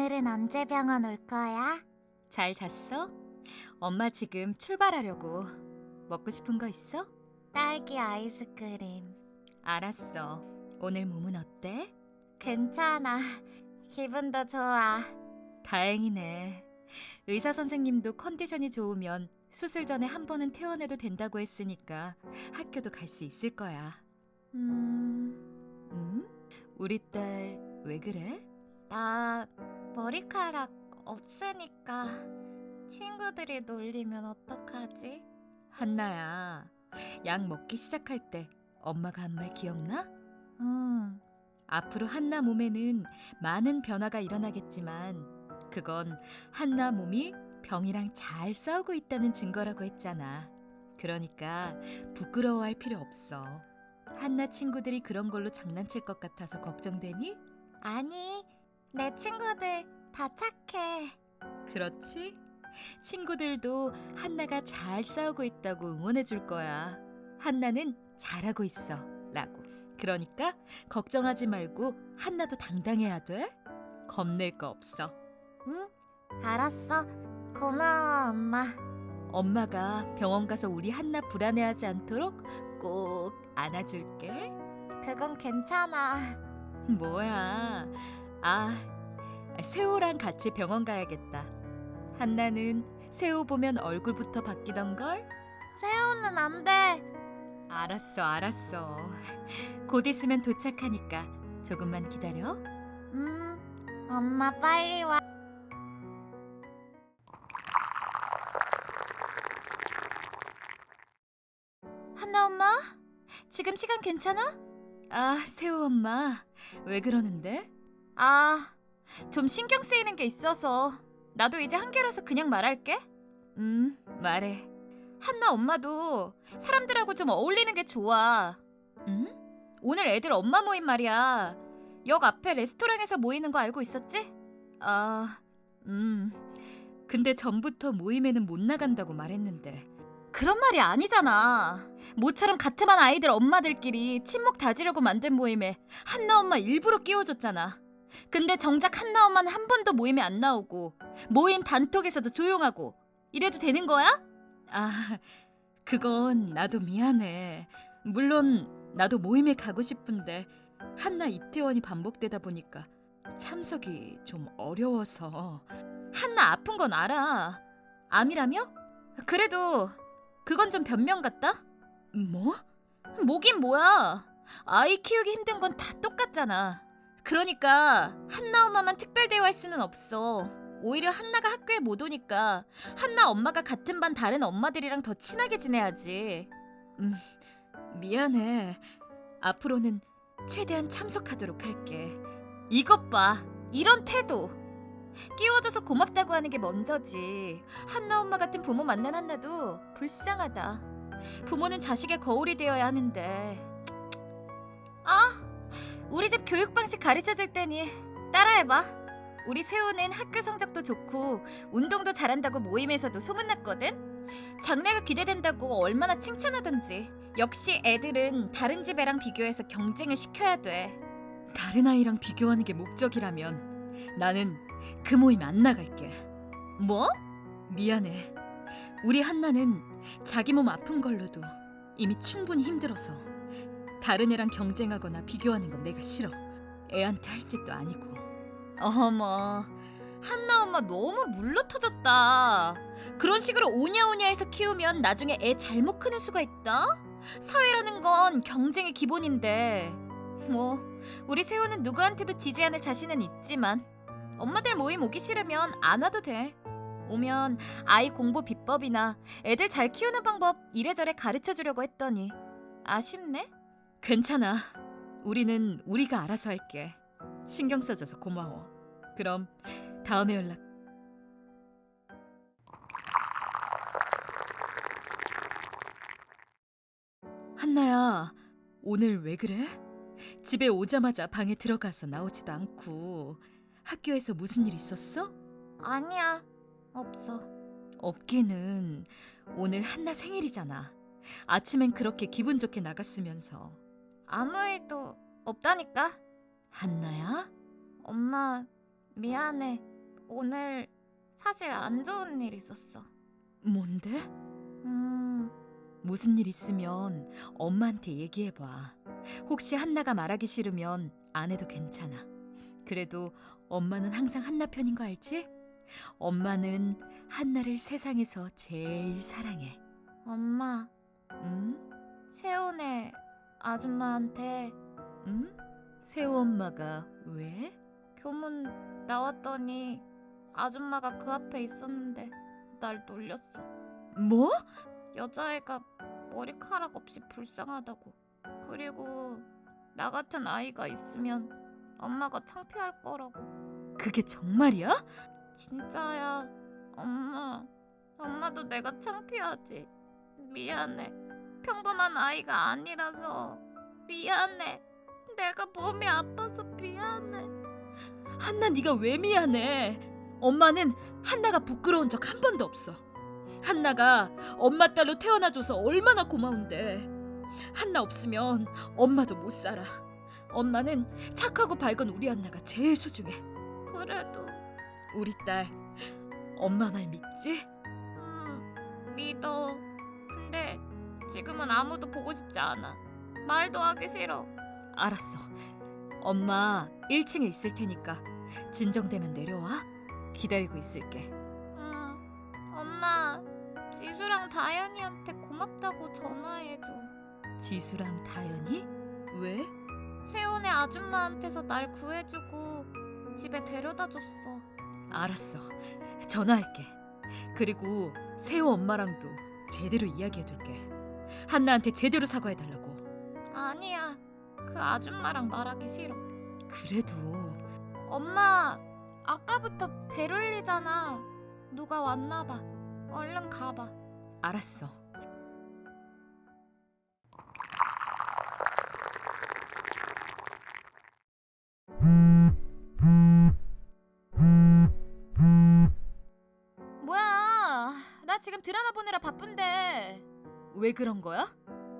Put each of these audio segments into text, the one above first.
오늘은 언제 병원 올 거야? 잘 잤어? 엄마 지금 출발하려고. 먹고 싶은 거 있어? 딸기 아이스크림. 알았어. 오늘 몸은 어때? 괜찮아. 기분도 좋아. 다행이네. 의사 선생님도 컨디션이 좋으면 수술 전에 한 번은 퇴원해도 된다고 했으니까 학교도 갈 수 있을 거야. 음, 응? 우리 딸 왜 그래? 나 머리카락 없으니까 친구들이 놀리면 어떡하지? 한나야. 약 먹기 시작할 때 엄마가 한 말 기억나? 음, 앞으로 한나 몸에는 많은 변화가 일어나겠지만 그건 한나 몸이 병이랑 잘 싸우고 있다는 증거라고 했잖아. 그러니까 부끄러워할 필요 없어. 한나 친구들이 그런 걸로 장난칠 것 같아서 걱정되니? 아니, 내 친구들 다 착해. 그렇지? 친구들도 한나가 잘 싸우고 있다고 응원해 줄 거야. 한나는 잘하고 있어. 라고. 그러니까 걱정하지 말고 한나도 당당해야 돼. 겁낼 거 없어. 응? 알았어. 고마워, 엄마. 엄마가 병원 가서 우리 한나 불안해하지 않도록 꼭 안아줄게. 그건 괜찮아. 뭐야? 아, 세호랑 같이 병원 가야겠다. 한나는 세호 보면 얼굴부터 바뀌던 걸. 세호는 안 돼. 알았어, 알았어. 곧 있으면 도착하니까 조금만 기다려. 음, 엄마 빨리 와. 한나 엄마, 지금 시간 괜찮아? 아, 세호 엄마, 왜 그러는데? 아, 좀 신경 쓰이는 게 있어서 나도 이제 한계라서 그냥 말할게. 음, 말해. 한나 엄마도 사람들하고 좀 어울리는 게 좋아. 응? 오늘 애들 엄마 모임 말이야. 역 앞에 레스토랑에서 모이는 거 알고 있었지? 아, 음. 근데 전부터 모임에는 못 나간다고 말했는데. 그런 말이 아니잖아. 모처럼 같으만 아이들 엄마들끼리 친목 다지려고 만든 모임에 한나 엄마 일부러 끼워줬잖아. 근데 정작 한나 엄마는 한 번도 모임에 안 나오고 모임 단톡에서도 조용하고 이래도 되는 거야? 아, 그건 나도 미안해. 물론 나도 모임에 가고 싶은데 한나 입퇴원이 반복되다 보니까 참석이 좀 어려워서 한나 아픈 건 알아. 암이라며? 그래도 그건 좀 변명 같다? 뭐? 뭐긴 뭐야. 아이 키우기 힘든 건 다 똑같잖아. 그러니까 한나 엄마만 특별 대우할 수는 없어. 오히려 한나가 학교에 못 오니까 한나 엄마가 같은 반 다른 엄마들이랑 더 친하게 지내야지. 음, 미안해. 앞으로는 최대한 참석하도록 할게. 이것 봐. 이런 태도. 끼워줘서 고맙다고 하는 게 먼저지. 한나 엄마 같은 부모 만난 한나도 불쌍하다. 부모는 자식의 거울이 되어야 하는데. 아, 우리 집 교육 방식 가르쳐 줄 테니 따라해봐. 우리 세호는 학교 성적도 좋고 운동도 잘한다고 모임에서도 소문났거든. 장래가 기대된다고 얼마나 칭찬하던지. 역시 애들은 다른 집 애랑 비교해서 경쟁을 시켜야 돼. 다른 아이랑 비교하는 게 목적이라면 나는 그 모임 안 나갈게. 뭐? 미안해. 우리 한나는 자기 몸 아픈 걸로도 이미 충분히 힘들어서 다른 애랑 경쟁하거나 비교하는 건 내가 싫어. 애한테 할 짓도 아니고. 어머, 한나 엄마 너무 물러 터졌다. 그런 식으로 오냐오냐해서 키우면 나중에 애 잘못 크는 수가 있다. 사회라는 건 경쟁의 기본인데. 뭐 우리 세호는 누구한테도 지지 않을 자신은 있지만 엄마들 모임 오기 싫으면 안 와도 돼. 오면 아이 공부 비법이나 애들 잘 키우는 방법 이래저래 가르쳐 주려고 했더니 아쉽네. 괜찮아. 우리는 우리가 알아서 할게. 신경 써줘서 고마워. 그럼 다음에 연락. 한나야, 오늘 왜 그래? 집에 오자마자 방에 들어가서 나오지도 않고 학교에서 무슨 일 있었어? 아니야, 없어. 없기는 오늘 한나 생일이잖아. 아침엔 그렇게 기분 좋게 나갔으면서 아무 일도 없다니까. 한나야? 엄마, 미안해. 오늘 사실 안 좋은 일 있었어. 뭔데? 음, 무슨 일 있으면 엄마한테 얘기해봐. 혹시 한나가 말하기 싫으면 안 해도 괜찮아. 그래도 엄마는 항상 한나 편인 거 알지? 엄마는 한나를 세상에서 제일 사랑해. 엄마, 응? 세훈의 아줌마한테 응? 세호 엄마가 왜? 교문 나왔더니 아줌마가 그 앞에 있었는데 날 놀렸어. 뭐? 여자애가 머리카락 없이 불쌍하다고. 그리고 나 같은 아이가 있으면 엄마가 창피할 거라고. 그게 정말이야? 진짜야. 엄마. 엄마도 내가 창피하지. 미안해. 평범한 아이가 아니라서 미안해. 내가 몸이 아파서 미안해. 한나 네가 왜 미안해? 엄마는 한나가 부끄러운 적 한 번도 없어. 한나가 엄마 딸로 태어나줘서 얼마나 고마운데. 한나 없으면 엄마도 못 살아. 엄마는 착하고 밝은 우리 한나가 제일 소중해. 그래도 우리 딸 엄마 말 믿지? 음, 믿어. 근데 지금은 아무도 보고 싶지 않아. 말도 하기 싫어. 알았어. 엄마 1층에 있을 테니까 진정되면 내려와. 기다리고 있을게. 응. 엄마, 지수랑 다현이한테 고맙다고 전화해줘. 지수랑 다현이? 왜? 세훈의 아줌마한테서 날 구해주고 집에 데려다 줬어. 알았어. 전화할게. 그리고 세호 엄마랑도 제대로 이야기해둘게. 한나한테 제대로 사과해달라고. 아니야. 그 아줌마랑 말하기 싫어. 그래도 엄마, 아까부터 벨 울리잖아. 누가 왔나 봐. 얼른 가봐. 알았어. 뭐야? 나 지금 드라마 보느라 바쁜데. 왜 그런 거야?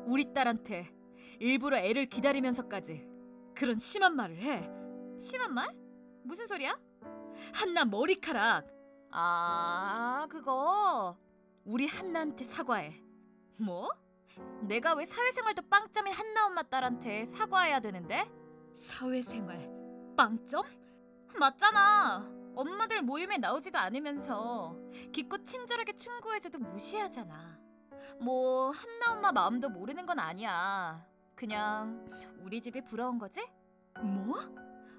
우리 딸한테 일부러 애를 기다리면서까지 그런 심한 말을 해. 심한 말? 무슨 소리야? 한나 머리카락 아, 그거. 우리 한나한테 사과해. 뭐? 내가 왜 사회생활도 빵점인 한나 엄마 딸한테 사과해야 되는데? 사회생활 빵점? 맞잖아. 엄마들 모임에 나오지도 않으면서 기껏 친절하게 충고해줘도 무시하잖아. 뭐 한나 엄마 마음도 모르는 건 아니야. 그냥 우리 집이 부러운 거지? 뭐?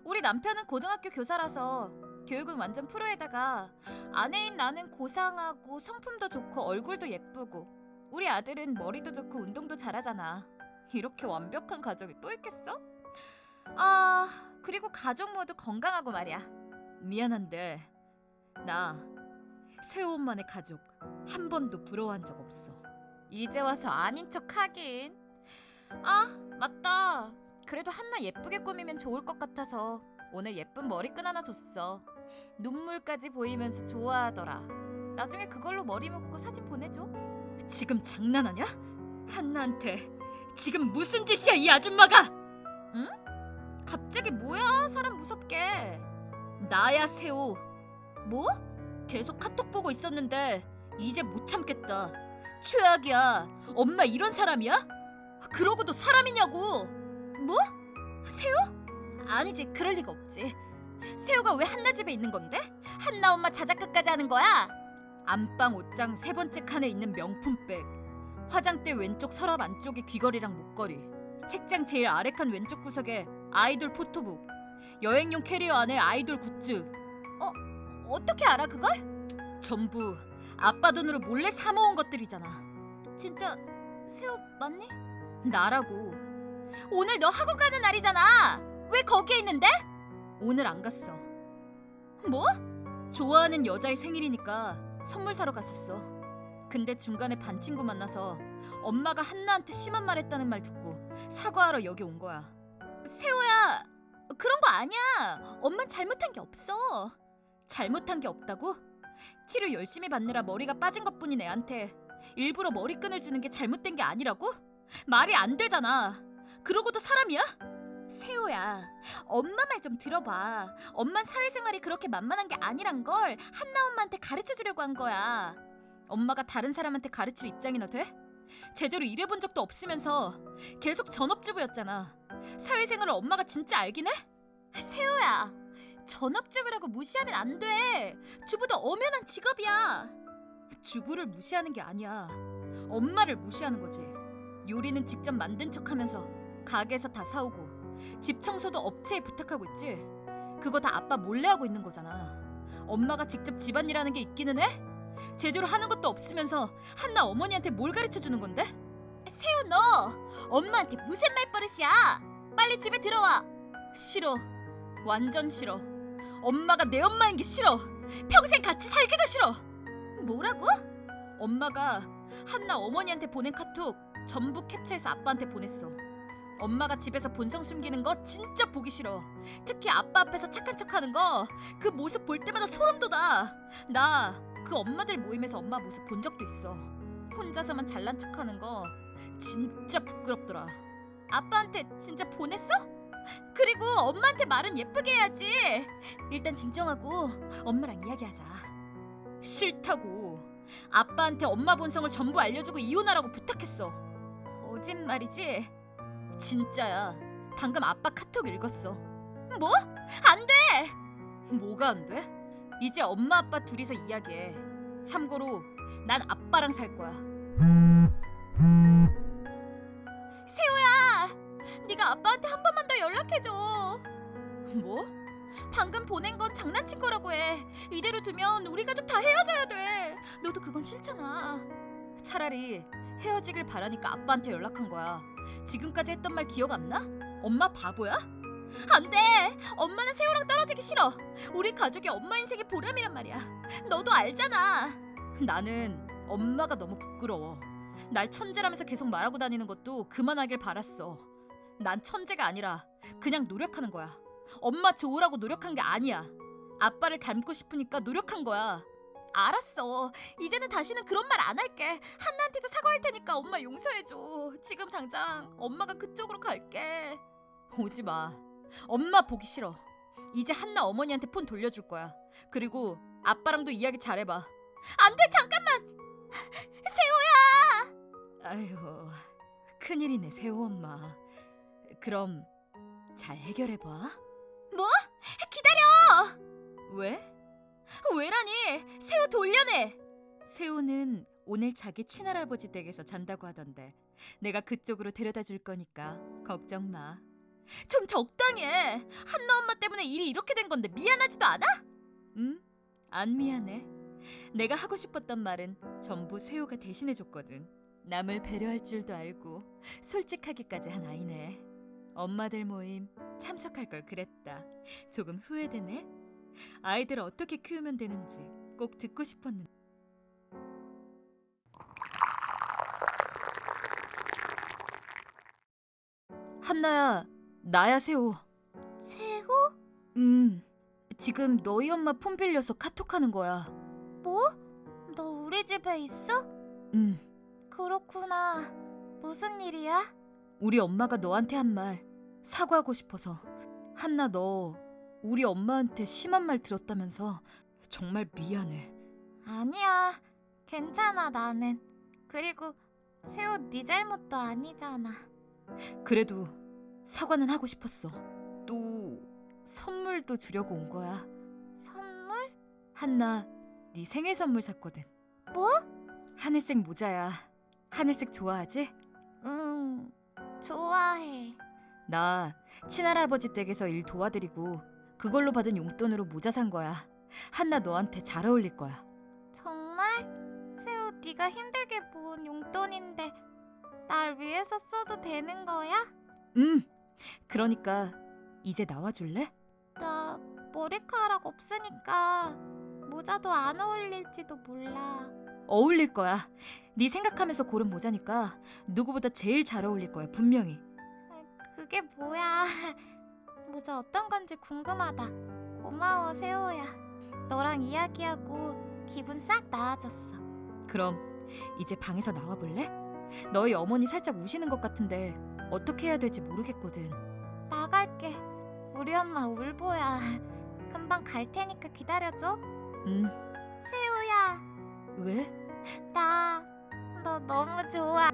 우리 남편은 고등학교 교사라서 교육은 완전 프로에다가 아내인 나는 고상하고 성품도 좋고 얼굴도 예쁘고 우리 아들은 머리도 좋고 운동도 잘하잖아. 이렇게 완벽한 가족이 또 있겠어? 아 그리고 가족 모두 건강하고 말이야. 미안한데 나 엄마네 가족 한 번도 부러워한 적 없어. 이제 와서 아닌 척 하긴. 아 맞다. 그래도 한나 예쁘게 꾸미면 좋을 것 같아서 오늘 예쁜 머리끈 하나 줬어. 눈물까지 보이면서 좋아하더라. 나중에 그걸로 머리 묶고 사진 보내줘. 지금 장난하냐? 한나한테 지금 무슨 짓이야 이 아줌마가? 갑자기 뭐야 사람 무섭게. 나야 세호. 뭐? 계속 카톡 보고 있었는데 이제 못 참겠다. 최악이야. 엄마 이런 사람이야? 그러고도 사람이냐고. 뭐? 세호? 아니지 그럴 리가 없지. 세호가 왜 한나 집에 있는 건데? 한나 엄마 자작극까지 하는 거야? 안방 옷장 세 번째 칸에 있는 명품백, 화장대 왼쪽 서랍 안쪽에 귀걸이랑 목걸이, 책장 제일 아래 칸 왼쪽 구석에 아이돌 포토북, 여행용 캐리어 안에 아이돌 굿즈. 어, 어떻게 알아 그걸? 전부 아빠 돈으로 몰래 사 모은 것들이잖아. 진짜 세호 맞니? 나라고. 오늘 너 학원 가는 날이잖아. 왜 거기에 있는데? 오늘 안 갔어. 뭐? 좋아하는 여자의 생일이니까 선물 사러 갔었어. 근데 중간에 반 친구 만나서 엄마가 한나한테 심한 말 했다는 말 듣고 사과하러 여기 온 거야. 세호야, 그런 거 아니야. 엄만 잘못한 게 없어. 잘못한 게 없다고? 치료 열심히 받느라 머리가 빠진 것뿐인 애한테 일부러 머리끈을 주는 게 잘못된 게 아니라고? 말이 안 되잖아. 그러고도 사람이야? 세호야, 엄마 말 좀 들어봐. 엄만 사회생활이 그렇게 만만한 게 아니란 걸 한나 엄마한테 가르쳐 주려고 한 거야. 엄마가 다른 사람한테 가르칠 입장이나 돼? 제대로 일해본 적도 없으면서 계속 전업주부였잖아. 사회생활을 엄마가 진짜 알긴 해? 세호야, 전업주부라고 무시하면 안 돼. 주부도 엄연한 직업이야. 주부를 무시하는 게 아니야. 엄마를 무시하는 거지. 요리는 직접 만든 척하면서 가게에서 다 사오고 집 청소도 업체에 부탁하고 있지. 그거 다 아빠 몰래 하고 있는 거잖아. 엄마가 직접 집안일하는 게 있기는 해? 제대로 하는 것도 없으면서 한나 어머니한테 뭘 가르쳐 주는 건데? 세호 너 엄마한테 무슨 말버릇이야? 빨리 집에 들어와. 싫어. 완전 싫어. 엄마가 내 엄마인 게 싫어. 평생 같이 살기도 싫어. 뭐라고? 엄마가 한나 어머니한테 보낸 카톡 전부 캡처해서 아빠한테 보냈어. 엄마가 집에서 본성 숨기는 거 진짜 보기 싫어. 특히 아빠 앞에서 착한 척하는 거 그 모습 볼 때마다 소름 돋아. 나 그 엄마들 모임에서 엄마 모습 본 적도 있어. 혼자서만 잘난 척하는 거 진짜 부끄럽더라. 아빠한테 진짜 보냈어? 그리고 엄마한테 말은 예쁘게 해야지. 일단 진정하고 엄마랑 이야기하자. 싫다고. 아빠한테 엄마 본성을 전부 알려주고 이혼하라고 부탁했어. 거짓말이지? 진짜야. 방금 아빠 카톡 읽었어. 뭐? 안 돼. 뭐가 안 돼? 이제 엄마 아빠 둘이서 이야기해. 참고로 난 아빠랑 살 거야. 네가 아빠한테 한 번만 더 연락해줘. 뭐? 방금 보낸 건 장난친 거라고 해. 이대로 두면 우리 가족 다 헤어져야 돼. 너도 그건 싫잖아. 차라리 헤어지길 바라니까 아빠한테 연락한 거야. 지금까지 했던 말 기억 안 나? 엄마 바보야? 안 돼. 엄마는 세호랑 떨어지기 싫어. 우리 가족이 엄마 인생의 보람이란 말이야. 너도 알잖아. 나는 엄마가 너무 부끄러워. 날 천재라면서 계속 말하고 다니는 것도 그만하길 바랐어. 난 천재가 아니라 그냥 노력하는 거야. 엄마 좋으라고 노력한 게 아니야. 아빠를 닮고 싶으니까 노력한 거야. 알았어. 이제는 다시는 그런 말 안 할게. 한나한테도 사과할 테니까 엄마 용서해줘. 지금 당장 엄마가 그쪽으로 갈게. 오지 마. 엄마 보기 싫어. 이제 한나 어머니한테 폰 돌려줄 거야. 그리고 아빠랑도 이야기 잘해봐. 안 돼, 잠깐만. 세호야. 아휴, 큰일이네 세호 엄마. 그럼 잘 해결해 봐. 뭐? 기다려. 왜? 왜라니? 세호 돌려내. 세호는 오늘 자기 친할아버지 댁에서 잔다고 하던데 내가 그쪽으로 데려다 줄 거니까 걱정 마. 좀 적당히 해. 한나 엄마 때문에 일이 이렇게 된 건데 미안하지도 않아? 음, 안 미안해. 내가 하고 싶었던 말은 전부 세호가 대신해 줬거든. 남을 배려할 줄도 알고 솔직하기까지 한 아이네. 엄마들 모임 참석할 걸 그랬다. 조금 후회되네. 아이들을 어떻게 키우면 되는지 꼭 듣고 싶었는데. 한나야, 나야 세호. 세호? 음, 지금 너희 엄마 폰 빌려서 카톡하는 거야. 뭐? 너 우리 집에 있어? 음, 그렇구나. 무슨 일이야? 우리 엄마가 너한테 한 말 사과하고 싶어서. 한나 너 우리 엄마한테 심한 말 들었다면서 정말 미안해. 아니야. 괜찮아 나는. 그리고 세호 네 잘못도 아니잖아. 그래도 사과는 하고 싶었어. 또 선물도 주려고 온 거야. 선물? 한나, 네 생일 선물 샀거든. 뭐? 하늘색 모자야. 하늘색 좋아하지? 응. 좋아해. 나 친할아버지 댁에서 일 도와드리고 그걸로 받은 용돈으로 모자 산 거야. 한나 너한테 잘 어울릴 거야. 정말? 세호 네가 힘들게 모은 용돈인데 날 위해서 써도 되는 거야? 음. 그러니까 이제 나와 줄래? 나 머리카락 없으니까 모자도 안 어울릴지도 몰라. 어울릴 거야. 네 생각하면서 고른 모자니까 누구보다 제일 잘 어울릴 거야. 분명히. 그게 뭐야? 모자 어떤 건지 궁금하다. 고마워 세호야. 너랑 이야기하고 기분 싹 나아졌어. 그럼 이제 방에서 나와 볼래? 너희 어머니 살짝 우시는 것 같은데 어떻게 해야 될지 모르겠거든. 나갈게. 우리 엄마 울보야. 금방 갈 테니까 기다려줘. 응. 세우야, 왜? 나 너 너무 좋아.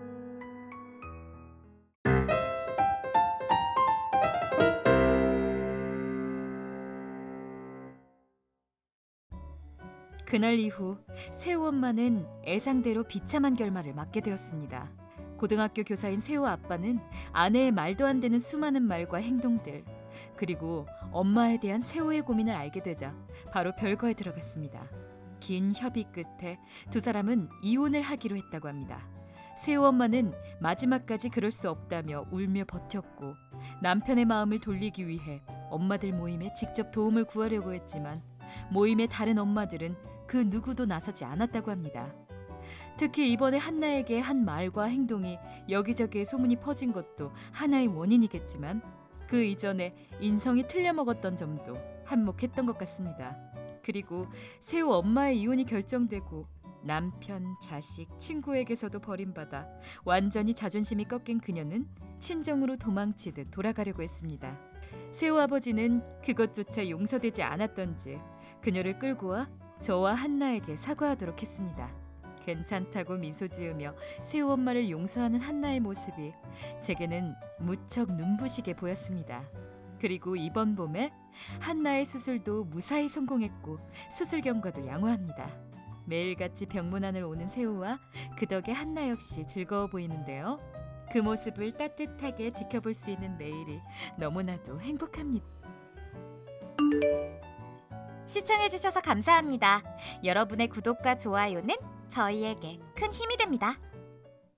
그날 이후 세우 엄마는 애상대로 비참한 결말을 맞게 되었습니다. 고등학교 교사인 세우 아빠는 아내의 말도 안 되는 수많은 말과 행동들 그리고 엄마에 대한 세우의 고민을 알게 되자 바로 별거에 들어갔습니다. 긴 협의 끝에 두 사람은 이혼을 하기로 했다고 합니다. 세우 엄마는 마지막까지 그럴 수 없다며 울며 버텼고 남편의 마음을 돌리기 위해 엄마들 모임에 직접 도움을 구하려고 했지만 모임의 다른 엄마들은 그 누구도 나서지 않았다고 합니다. 특히 이번에 한나에게 한 말과 행동이 여기저기에 소문이 퍼진 것도 하나의 원인이겠지만 그 이전에 인성이 틀려먹었던 점도 한몫했던 것 같습니다. 그리고 세우 엄마의 이혼이 결정되고 남편, 자식, 친구에게서도 버림받아 완전히 자존심이 꺾인 그녀는 친정으로 도망치듯 돌아가려고 했습니다. 세우 아버지는 그것조차 용서되지 않았던지 그녀를 끌고 와 저와 한나에게 사과하도록 했습니다. 괜찮다고 미소 지으며 세우 엄마를 용서하는 한나의 모습이 제게는 무척 눈부시게 보였습니다. 그리고 이번 봄에 한나의 수술도 무사히 성공했고 수술 경과도 양호합니다. 매일같이 병문안을 오는 세우와 그 덕에 한나 역시 즐거워 보이는데요. 그 모습을 따뜻하게 지켜볼 수 있는 매일이 너무나도 행복합니다. 시청해주셔서 감사합니다. 여러분의 구독과 좋아요는 저희에게 큰 힘이 됩니다.